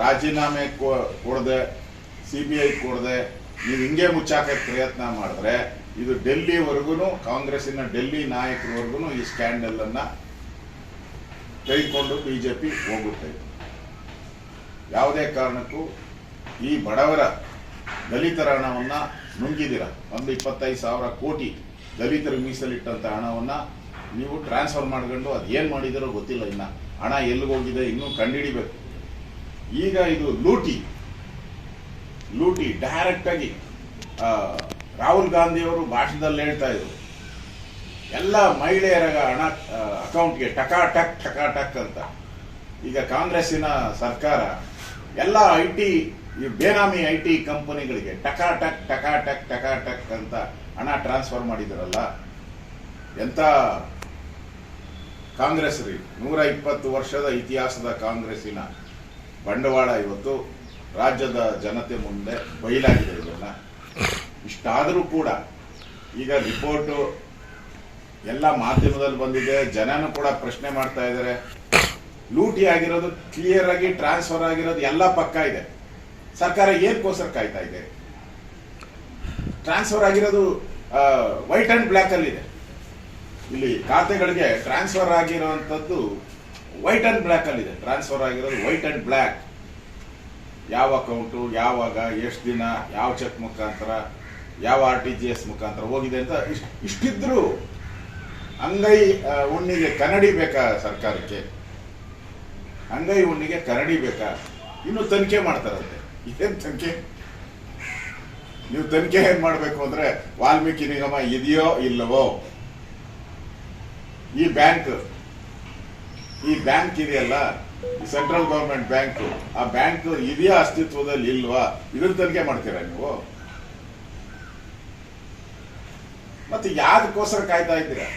ರಾಜೀನಾಮೆ ಕೊಡದೆ ಸಿ ಕೊಡದೆ, ನೀವು ಹಿಂಗೆ ಮುಚ್ಚಾಕ ಪ್ರಯತ್ನ ಮಾಡಿದ್ರೆ ಇದು ಡೆಲ್ಲಿವರೆಗೂ ಕಾಂಗ್ರೆಸ್ಸಿನ ಡೆಲ್ಲಿ ನಾಯಕರವರೆಗೂ ಈ ಸ್ಕ್ಯಾಂಡಲ್ ಅನ್ನ ಕೈಕೊಂಡು ಬಿಜೆಪಿ ಹೋಗುತ್ತೆ. ಯಾವುದೇ ಕಾರಣಕ್ಕೂ ಈ ಬಡವರ ದಲಿತರ ಹಣವನ್ನ ನುಂಗಿದಿರ ಒಂದು ಇಪ್ಪತ್ತೈದು ಸಾವಿರ ಕೋಟಿ ದಲಿತರು ಮೀಸಲಿಟ್ಟಂತ ಹಣವನ್ನ ನೀವು ಟ್ರಾನ್ಸ್ಫರ್ ಮಾಡ್ಕೊಂಡು ಅದೇನ್ ಮಾಡಿದಿರೋ ಗೊತ್ತಿಲ್ಲ ಇನ್ನ. ಹಣ ಎಲ್ಲಿಗೋಗಿದೆ, ಇನ್ನೂ ಕಂಡುಹಿಡಿಬೇಕು ಈಗ ಇದು ಲೂಟಿ. ಲೂಟಿ ಡೈರೆಕ್ಟ್ ಆಗಿ ರಾಹುಲ್ ಗಾಂಧಿಯವರು ಭಾಷಣದಲ್ಲಿ ಹೇಳ್ತಾ ಇದ್ರು. ಎಲ್ಲ ಮಹಿಳೆಯರ ಹಣ ಅಕೌಂಟ್ಗೆ ಟಕಾ ಟಕ್ ಟಕಾ ಟಕ್ ಅಂತ. ಈಗ ಕಾಂಗ್ರೆಸ್ಸಿನ ಸರ್ಕಾರ ಎಲ್ಲ ಐ ಟಿ ಬೇನಾಮಿ ಐ ಟಿ ಕಂಪನಿಗಳಿಗೆ ಟಕಾ ಟಕ್ ಟಕಾ ಟಕ್ ಟಕಾ ಟಕ್ ಅಂತ ಹಣ ಟ್ರಾನ್ಸ್ಫರ್ ಮಾಡಿದ್ರಲ್ಲ, ಎಂತ ಕಾಂಗ್ರೆಸ್ ರೀ ನೂರ ಇಪ್ಪತ್ತು ವರ್ಷದ ಇತಿಹಾಸದ ಕಾಂಗ್ರೆಸ್ಸಿನ ಬಂಡವಾಳ ಇವತ್ತು ರಾಜ್ಯದ ಜನತೆ ಮುಂದೆ ಬಯಲಾಗಿದೆ ಇದನ್ನ ಇಷ್ಟಾದರೂ ಕೂಡ ಈಗ ರಿಪೋರ್ಟು ಎಲ್ಲ ಮಾಧ್ಯಮದಲ್ಲಿ ಬಂದಿದೆ, ಜನನು ಕೂಡ ಪ್ರಶ್ನೆ ಮಾಡ್ತಾ ಇದ್ದಾರೆ. ಲೂಟಿ ಆಗಿರೋದು ಕ್ಲಿಯರ್ ಆಗಿ ಟ್ರಾನ್ಸ್ಫರ್ ಆಗಿರೋದು ಎಲ್ಲ ಪಕ್ಕ ಇದೆ. ಸರ್ಕಾರ ಏನಕ್ಕೋಸ್ಕರ ಕಾಯ್ತಾ ಇದೆ? ಟ್ರಾನ್ಸ್ಫರ್ ಆಗಿರೋದು ವೈಟ್ ಅಂಡ್ ಬ್ಲ್ಯಾಕ್ ಅಲ್ಲಿ ಇದೆ ಇಲ್ಲಿ ಖಾತೆಗಳಿಗೆ ಟ್ರಾನ್ಸ್ಫರ್ ಆಗಿರುವಂತದ್ದು ವೈಟ್ ಅಂಡ್ ಬ್ಲ್ಯಾಕ್ ಅಲ್ಲಿ ಇದೆ. ಟ್ರಾನ್ಸ್ಫರ್ ಆಗಿರೋದು ವೈಟ್ ಅಂಡ್ ಬ್ಲ್ಯಾಕ್ ಯಾವ ಅಕೌಂಟು ಯಾವಾಗ, ಎಷ್ಟು ದಿನ, ಯಾವ ಚೆಕ್ ಮುಖಾಂತರ, ಯಾವ ಆರ್ ಟಿ ಜಿ ಎಸ್ ಮುಖಾಂತರ ಹೋಗಿದೆ ಅಂತ ಇಷ್ಟು, ಇಷ್ಟಿದ್ರು ಅಂಗೈ ಉಣ್ಣಿಗೆ ಕನ್ನಡಿ ಬೇಕಾ ಸರ್ಕಾರಕ್ಕೆ? ಅಂಗೈ ಹುಣ್ಣಿಗೆ ಕನ್ನಡಿ ಬೇಕಾ? ಇನ್ನು ತನಿಖೆ ಮಾಡ್ತಾರಂತೆ. ಇದೇನು ತನಿಖೆ? ನೀವು ತನಿಖೆ ಏನ್ ಮಾಡಬೇಕು ಅಂದ್ರೆ ವಾಲ್ಮೀಕಿ ನಿಗಮ ಇದೆಯೋ ಇಲ್ಲವೋ? ಈ ಬ್ಯಾಂಕ್ ಈ ಬ್ಯಾಂಕ್ ಇದೆಯಲ್ಲ? Central government bank. ಆ ಬ್ಯಾಂಕ್ ಇದೆಯಾ ಅಸ್ತಿತ್ವದಲ್ಲಿ ಇಲ್ವಾ? ಇದ್ರ ತನಿಖೆ ಮಾಡ್ತೀರಾ ನೀವು? ಮತ್ತೆ ಯಾವ್ದಕ್ಕೋಸ್ಕರ ಕಾಯ್ತಾ ಇದ್ದೀರಾ?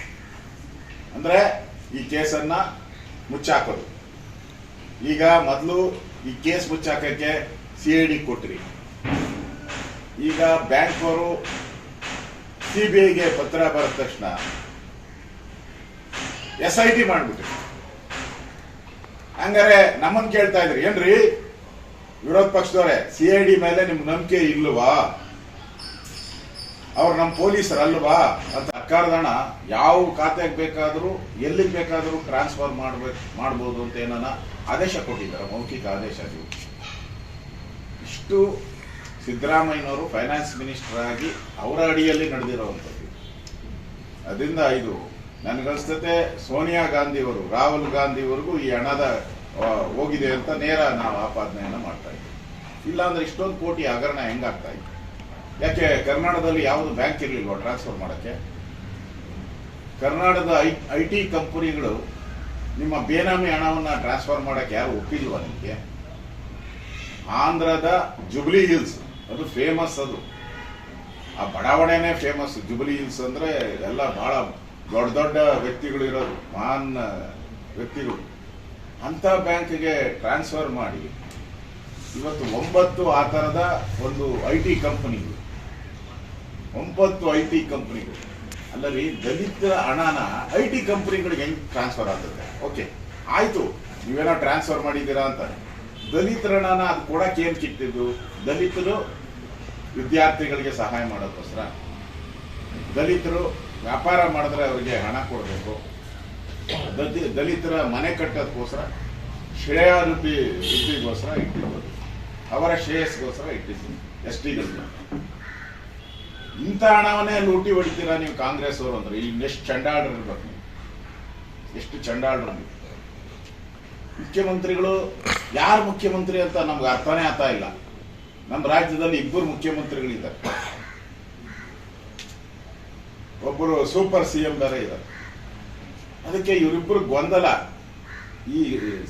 ಅಂದ್ರೆ ಈ ಕೇಸನ್ನ ಮುಚ್ಚಾಕೋದು. ಈಗ ಮೊದಲು ಈ ಕೇಸ್ ಮುಚ್ಚಾಕಕ್ಕೆ ಸಿ ಐ ಡಿ ಕೊಟ್ರಿ. ಈಗ ಬ್ಯಾಂಕ್ ಅವರು ಸಿ ಪತ್ರ ಬರೆದ ತಕ್ಷಣ ಎಸ್ ಐ ಟಿ ಮಾಡ್ಬಿಟ್ರಿ. ಹಂಗಾರೆ ನಮ್ಮನ್ ಕೇಳ್ತಾ ಇದ್ರಿ. ಏನ್ರಿ? ವಿರೋಧ ಪಕ್ಷದವ್ರೆ, ಸಿ ಐ ಡಿ ಮೇಲೆ ನಿಮ್ ನಂಬಿಕೆ ಇಲ್ವಾ? ಅವ್ರು ನಮ್ಮ ಪೊಲೀಸರು ಅಲ್ವಾ? ಅಂತ ಸರ್ಕಾರದ ಹಣ ಯಾವ ಖಾತೆಗೆ ಬೇಕಾದರೂ, ಎಲ್ಲಿಗೆ ಬೇಕಾದರೂ ಟ್ರಾನ್ಸ್ಫರ್ ಮಾಡ್ಬೇಕು ಮಾಡ್ಬೋದು ಅಂತ ಏನಾನ ಆದೇಶ ಕೊಟ್ಟಿದ್ದಾರೆ, ಮೌಖಿಕ ಆದೇಶ ಅದು. ಇಷ್ಟು ಸಿದ್ದರಾಮಯ್ಯನವರು ಫೈನಾನ್ಸ್ ಮಿನಿಸ್ಟರ್ ಆಗಿ ಅವರ ಅಡಿಯಲ್ಲಿ ನಡೆದಿರುವಂಥದ್ದು. ಅದರಿಂದ ಇದು ನನಗನ್ಸ್ತತೆ ಸೋನಿಯಾ ಗಾಂಧಿ ಅವರು ರಾಹುಲ್ ಗಾಂಧಿವರೆಗೂ ಈ ಹಣದ ಹೋಗಿದೆ ಅಂತ ನೇರ ನಾವು ಆಪಾದನೆಯನ್ನು ಮಾಡ್ತಾ ಇದ್ದೀವಿ. ಇಲ್ಲಾಂದ್ರೆ ಇಷ್ಟೊಂದು ಕೋಟಿ ಹಗರಣ ಹೆಂಗಾಗ್ತಾ ಇತ್ತು ಯಾಕೆ, ಕರ್ನಾಟಕದಲ್ಲಿ ಯಾವುದು ಬ್ಯಾಂಕ್ ಇರಲಿಲ್ವ ಟ್ರಾನ್ಸ್ಫರ್ ಮಾಡೋಕ್ಕೆ? ಕರ್ನಾಟಕದ ಐ ಐ ಟಿ ಕಂಪನಿಗಳು ನಿಮ್ಮ ಬೇನಾಮಿ ಹಣವನ್ನು ಟ್ರಾನ್ಸ್ಫರ್ ಮಾಡೋಕ್ಕೆ ಯಾರು ಒಪ್ಪಿಲ್ವಾ ನಿಮಗೆ? ಆಂಧ್ರದ ಜುಬ್ಲಿ ಹಿಲ್ಸ್, ಅದು ಫೇಮಸ್ ಅದು. ಆ ಬಡಾವಣೆನೇ ಫೇಮಸ್ ಜುಬ್ಲಿ ಹಿಲ್ಸ್ ಅಂದರೆ ಎಲ್ಲ ಬಹಳ ದೊಡ್ಡ ದೊಡ್ಡ ವ್ಯಕ್ತಿಗಳು ಇರೋದು, ಮಹಾನ್ ವ್ಯಕ್ತಿಗಳು. ಅಂತ ಬ್ಯಾಂಕ್ಗೆ ಟ್ರಾನ್ಸ್ಫರ್ ಮಾಡಿ, ಇವತ್ತು ಒಂಬತ್ತು ಆ ಥರದ ಒಂದು ಐ ಟಿ ಕಂಪನಿಗಳು. ಒಂಬತ್ತು ಐ ಟಿ ಕಂಪನಿಗಳು. ಅಲ್ಲರಿ ದಲಿತ ಹಣನ ಐ ಟಿ ಕಂಪನಿಗಳಿಗೆ ಹೆಂಗೆ ಟ್ರಾನ್ಸ್ಫರ್ ಆಗ್ತದೆ? ಓಕೆ, ಆಯಿತು ನೀವೇನೋ ಟ್ರಾನ್ಸ್ಫರ್ ಮಾಡಿದ್ದೀರಾ ಅಂತ ದಲಿತರ ಹಣನ ಅದು ಕೊಡಕ್ಕೆ ಏನ್ ಸಿಕ್ತಿದ್ದು ದಲಿತರು ವಿದ್ಯಾರ್ಥಿಗಳಿಗೆ ಸಹಾಯ ಮಾಡೋಕ್ಕೋಸ್ಕರ. ದಲಿತರು ವ್ಯಾಪಾರ ಮಾಡಿದ್ರೆ ಅವರಿಗೆ ಹಣ ಕೊಡಬೇಕು. ದಲಿ- ದಲಿತರ ಮನೆ ಕಟ್ಟೋದಕ್ಕೋಸ್ಕರ ಶ್ರೇಯಾಭಿವೃದ್ಧಿ ವೃದ್ಧಿಗೋಸ್ಕರ ಇಟ್ಟಿರ್ಬೋದು ಅವರ ಶ್ರೇಯಸ್ಗೋಸ್ಕರ ಇಟ್ಟಿದ್ದೀನಿ ಎಸ್ ಟಿಗಳಿಗೆ ಇಂಥ ಹಣವನ್ನೇ ಲೂಟಿ ಹೊಡಿತೀರಾ ನೀವು ಕಾಂಗ್ರೆಸ್ ಅವರು ಅಂದ್ರೆ? ಇನ್ನೆಷ್ಟು ಚಂಡಾಳರು ಇರ್ಬೇಕು ನೀವು. ಎಷ್ಟು ಚಂಡಾಳರು ನೀವು. ಮುಖ್ಯಮಂತ್ರಿಗಳು ಯಾರು ಮುಖ್ಯಮಂತ್ರಿ ಅಂತ ನಮ್ಗೆ ಅರ್ಥನೇ ಆಗ್ತಾ ಇಲ್ಲ. ನಮ್ಮ ರಾಜ್ಯದಲ್ಲಿ ಇಬ್ಬರು ಮುಖ್ಯಮಂತ್ರಿಗಳಿದ್ದಾರೆ. ಒಬ್ಬರು ಸೂಪರ್ ಸಿ ಎಂ ಬೇರೆ ಇದ್ದಾರೆ ಅದಕ್ಕೆ ಇವರಿಬ್ಬರು ಗೊಂದಲ. ಈ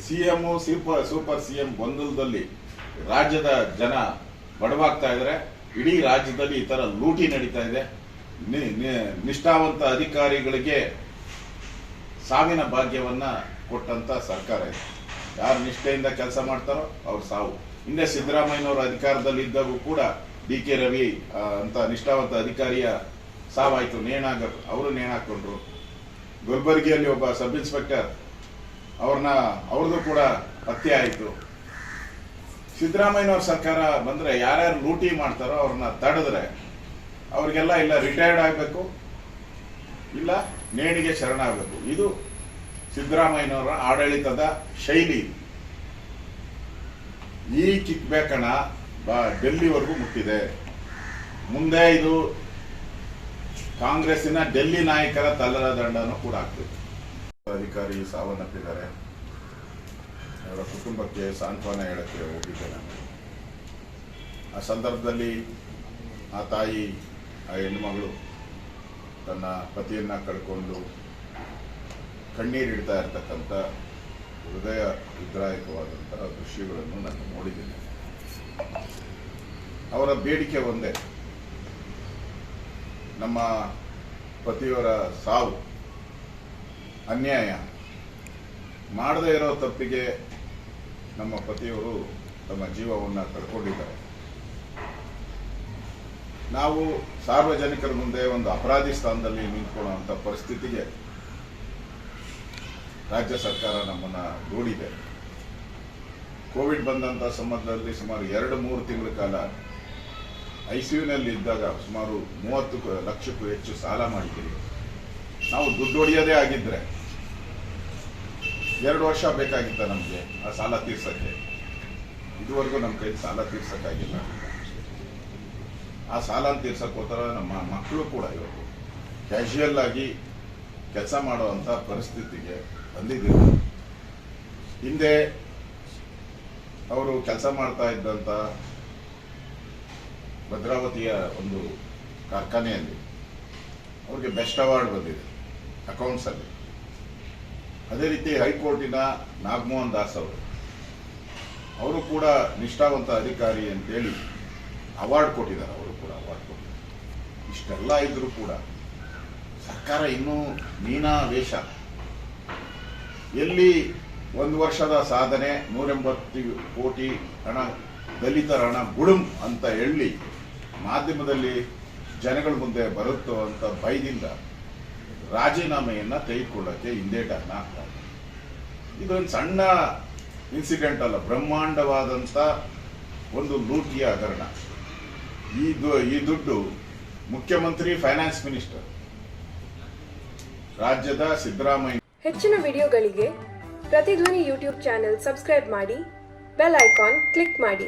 C M super super C M ಗೊಂದಲದಲ್ಲಿ ರಾಜ್ಯದ ಜನ ಬಡವಾಗ್ತಾ ಇದ್ದಾರೆ ಇಡೀ ರಾಜ್ಯದಲ್ಲಿ ಈ ತರ ಲೂಟಿ ನಡೀತಾ ಇದೆ. ನಿಷ್ಠಾವಂತ ಅಧಿಕಾರಿಗಳಿಗೆ ಸಾವಿನ ಭಾಗ್ಯವನ್ನ ಕೊಟ್ಟಂತ ಸರ್ಕಾರ ಇದೆ. ಯಾರು ನಿಷ್ಠೆಯಿಂದ ಕೆಲಸ ಮಾಡ್ತಾರೋ ಅವ್ರು ಸಾವು. ಹಿಂದೆ ಸಿದ್ದರಾಮಯ್ಯನವರು ಅಧಿಕಾರದಲ್ಲಿ ಇದ್ದಾಗೂ ಕೂಡ ಡಿ ಕೆ ರವಿ ಅಂತ ನಿಷ್ಠಾವಂತ ಅಧಿಕಾರಿಯ ಸಾವಾಯ್ತು, ನೇಣಾಗ, ಅವರು ನೇಣಾಕೊಂಡ್ರು. ಗುಲ್ಬರ್ಗಿಯಲ್ಲಿ ಒಬ್ಬ ಸಬ್ ಇನ್ಸ್ಪೆಕ್ಟರ್ ಅವ್ರನ್ನ, ಅವ್ರದ್ದು ಕೂಡ ಹತ್ಯೆ ಆಯಿತು. ಸಿದ್ದರಾಮಯ್ಯನವ್ರ ಸರ್ಕಾರ ಬಂದರೆ ಯಾರ್ಯಾರು ಲೂಟಿ ಮಾಡ್ತಾರೋ ಅವ್ರನ್ನ ತಡೆದ್ರೆ ಅವ್ರಿಗೆಲ್ಲ ಇಲ್ಲ ರಿಟೈರ್ಡ್ ಆಗಬೇಕು, ಇಲ್ಲ, ನೇಣಿಗೆ ಶರಣಾಗಬೇಕು ಇದು ಸಿದ್ದರಾಮಯ್ಯನವರ ಆಡಳಿತದ ಶೈಲಿ. ಈ ಕಿಕ್ ಬ್ಯಾಕ್ ಡೆಲ್ಲಿವರೆಗೂ ಮುಟ್ಟಿದೆ. ಮುಂದೆ ಇದು ಕಾಂಗ್ರೆಸ್ಸಿನ ಡೆಲ್ಲಿ ನಾಯಕರ ತಲ್ಲರ ದಂಡನೂ ಕೂಡ ಆಗ್ತಿದೆ ಅಧಿಕಾರಿ ಸಾವನ್ನಪ್ಪಿದ್ದಾರೆ. ಅವರ ಕುಟುಂಬಕ್ಕೆ ಸಾಂತ್ವನ ಹೇಳಕ್ಕೆ ಹೋಗಿದ್ದೆ ನಾನು ಆ ಸಂದರ್ಭದಲ್ಲಿ ಆ ತಾಯಿ, ಆ ಹೆಣ್ಣುಮಗಳು ತನ್ನ ಪತಿಯನ್ನ ಕಳ್ಕೊಂಡು ಕಣ್ಣೀರಿಡ್ತಾ ಇರ್ತಕ್ಕಂಥ ಹೃದಯ ವಿದ್ರಾಯಕವಾದಂತಹ ದೃಶ್ಯಗಳನ್ನು ನಾನು ನೋಡಿದ್ದೇನೆ. ಅವರ ಬೇಡಿಕೆ ಒಂದೇ. ನಮ್ಮ ಪತಿಯವರ ಸಾವು, ಅನ್ಯಾಯ ಮಾಡದೇ ಇರೋ ತಪ್ಪಿಗೆ ನಮ್ಮ ಪತಿಯವರು ತಮ್ಮ ಜೀವವನ್ನು ಕಳ್ಕೊಂಡಿದ್ದಾರೆ. ನಾವು ಸಾರ್ವಜನಿಕರ ಮುಂದೆ ಒಂದು ಅಪರಾಧಿ ಸ್ಥಾನದಲ್ಲಿ ನಿಂತ್ಕೊಳ್ಳುವಂಥ ಪರಿಸ್ಥಿತಿಗೆ ರಾಜ್ಯ ಸರ್ಕಾರ ನಮ್ಮನ್ನು ದೂಡಿದೆ. ಕೋವಿಡ್ ಬಂದಂತ ಸಂಬಂಧದಲ್ಲಿ ಸುಮಾರು ಎರಡು ಮೂರು ತಿಂಗಳ ಕಾಲ ಐಸಿಯುನಲ್ಲಿ ಇದ್ದಾಗ ಸುಮಾರು ಮೂವತ್ತು ಲಕ್ಷಕ್ಕೂ ಹೆಚ್ಚು ಸಾಲ ಮಾಡಿದ್ದೀವಿ ನಾವು ದುಡ್ಡು ಹೊಡೆಯೋದೇ ಆಗಿದ್ರೆ ಎರಡು ವರ್ಷ ಬೇಕಾಗಿತ್ತ ನಮಗೆ ಆ ಸಾಲ ತೀರ್ಸಕ್ಕೆ? ಇದುವರೆಗೂ ನಮ್ಮ ಕೈ ಸಾಲ ತೀರ್ಸಕ್ಕಾಗಿಲ್ಲ. ಆ ಸಾಲ ತೀರ್ಸಕ್ಕೆ ಹೋತರ ನಮ್ಮ ಮಕ್ಕಳು ಕೂಡ ಇವತ್ತು ಕ್ಯಾಶುಯಲ್ ಆಗಿ ಕೆಲಸ ಮಾಡುವಂತ ಪರಿಸ್ಥಿತಿಗೆ ಬಂದಿದ್ದೀವಿ. ಹಿಂದೆ ಅವರು ಕೆಲಸ ಮಾಡ್ತಾ ಇದ್ದಂತ ಭದ್ರಾವತಿಯ ಒಂದು ಕಾರ್ಖಾನೆಯಲ್ಲಿ ಅವ್ರಿಗೆ ಬೆಸ್ಟ್ ಅವಾರ್ಡ್ ಬಂದಿದೆ ಅಕೌಂಟ್ಸ್ ಅಲ್ಲಿ ಅದೇ ರೀತಿ ಹೈಕೋರ್ಟಿನ ನಾಗಮೋಹನ್ ದಾಸ್ ಅವರು ಅವರು ಕೂಡ ನಿಷ್ಠಾವಂತ ಅಧಿಕಾರಿ ಅಂತೇಳಿ ಅವಾರ್ಡ್ ಕೊಟ್ಟಿದ್ದಾರೆ, ಅವರು ಕೂಡ ಅವಾರ್ಡ್ ಕೊಟ್ಟಿದ್ದಾರೆ. ಇಷ್ಟೆಲ್ಲ ಇದ್ರೂ ಕೂಡ ಸರ್ಕಾರ ಇನ್ನೂ ಮೀನಾ ವೇಷ. ಎಲ್ಲಿ ಒಂದು ವರ್ಷದ ಸಾಧನೆ, ನೂರೆಂಬತ್ತು ಕೋಟಿ ಹಣ ದಲಿತರ ಹಣ ಗುಡುಂ ಅಂತ ಹೇಳಿ ಮಾಧ್ಯಮದಲ್ಲಿ ಜನಗಳ ಮುಂದೆ ಬರುತ್ತೋ ಅಂತ ಭಯದಿಂದ ರಾಜೀನಾಮೆಯನ್ನ ತೆಗೆದುಕೊಳ್ಳಕ್ಕೆ ಹಿಂದೇಟನ್ನು ಹಾಕ್ತಾರೆ ಇದೊಂದು ಸಣ್ಣ ಇನ್ಸಿಡೆಂಟ್ ಅಲ್ಲ ಬ್ರಹ್ಮಾಂಡವಾದಂಥ ಒಂದು ಲೂಟಿಯ ಹಗರಣ. ಈ ಈ ದುಡ್ಡು ಮುಖ್ಯಮಂತ್ರಿ ಫೈನಾನ್ಸ್ ಮಿನಿಸ್ಟರ್ ರಾಜ್ಯದ ಸಿದ್ದರಾಮಯ್ಯ ಹೆಚ್ಚಿನ ವಿಡಿಯೋಗಳಿಗೆ ಪ್ರತಿಧ್ವನಿ ಯೂಟ್ಯೂಬ್ ಚಾನೆಲ್ ಸಬ್ಸ್ಕ್ರೈಬ್ ಮಾಡಿ, ಬೆಲ್ ಐಕಾನ್ ಕ್ಲಿಕ್ ಮಾಡಿ.